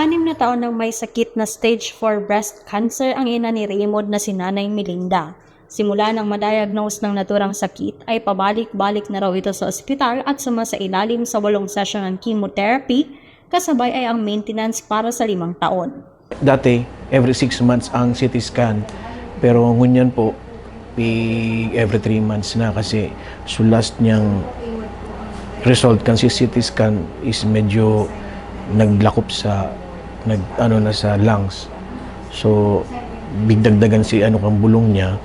Anim na taon nang may sakit na stage 4 breast cancer ang ina ni Raymond na si Nanay Melinda. Simula nang madiagnose ng naturang sakit ay pabalik-balik na raw ito sa ospital at sumasailalim sa walong session ng chemotherapy kasabay ay ang maintenance para sa limang taon. Dati, every 6 months ang CT scan. Pero ngunyan po, every 3 months na kasi so last niyang result kasi CT scan is medyo naglakop sa nag ano na sa lungs. So bigdagdagan si ano kang bulong niya.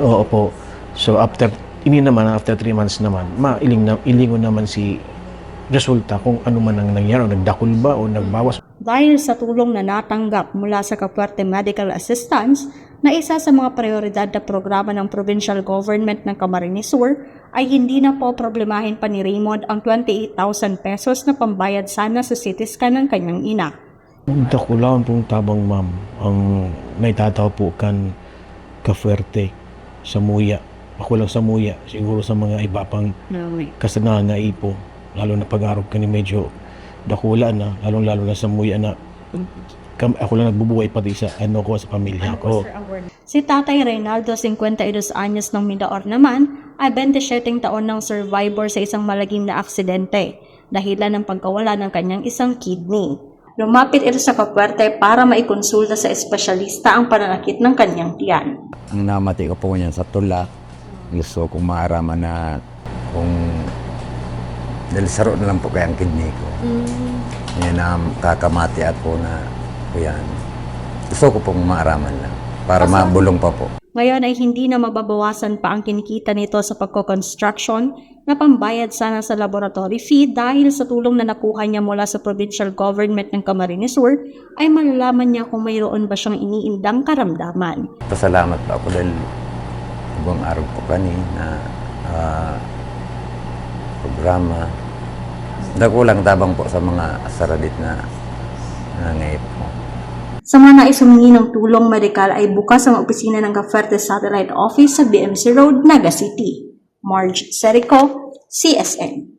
Oo po. So after ini naman after 3 months naman, mailing na ilingon naman si resulta kung ano man ang nangyari, o nagdakul ba o nagbawas Dahil sa tulong na natanggap mula sa Kapuerte Medical Assistance na isa sa mga prioridad na programa ng provincial government ng Camarines Sur ay hindi na po problemahin pa ni Raymond ang 28,000 pesos na pambayad sana sa CT scan ng kanyang ina. Dakulaan pong tabang ma'am ang naitataw po kan kafuerte sa muya. Ako lang sa muya, siguro sa mga iba pang kasanangay po. Lalo na pag-arog ka ni medyo dakula na, lalong lalo na sa muya na kam, ako lang nagbubuhay pati sa ano ko sa pamilya ko. Si Tatay Reynaldo, 52 anyos ng Midaor naman, ay 27 taon ng survivor sa isang malagim na aksidente dahilan ng pagkawala ng kanyang isang kidney. Lumapit ito sa Kapuerte para maikonsulta sa espesyalista ang pananakit ng kanyang tiyan. Ang namati ko po niyan sa tula, gusto kong maaraman na kung dahil saro na lang po kaya ang kidney ko. Yan ang kakamati at po na po yan. Gusto ko pong maaraman lang para mabulong pa po. Ngayon ay hindi na mababawasan pa ang kinikita nito sa pagko-construction na pambayad sana sa laboratory fee dahil sa tulong na nakuha niya mula sa provincial government ng Camarines Sur ay malalaman niya kung mayroon ba siyang iniindang karamdaman. Pasalamat po ako dahil ibang araw po kani na ah, programa. Dakulang tabang po sa mga saradit na nangayip. Sa mga nais humingi ng tulong medikal ay bukas ang opisina ng Cavite Satellite Office sa BMC Road, Naga City. Marge Serico, CSN.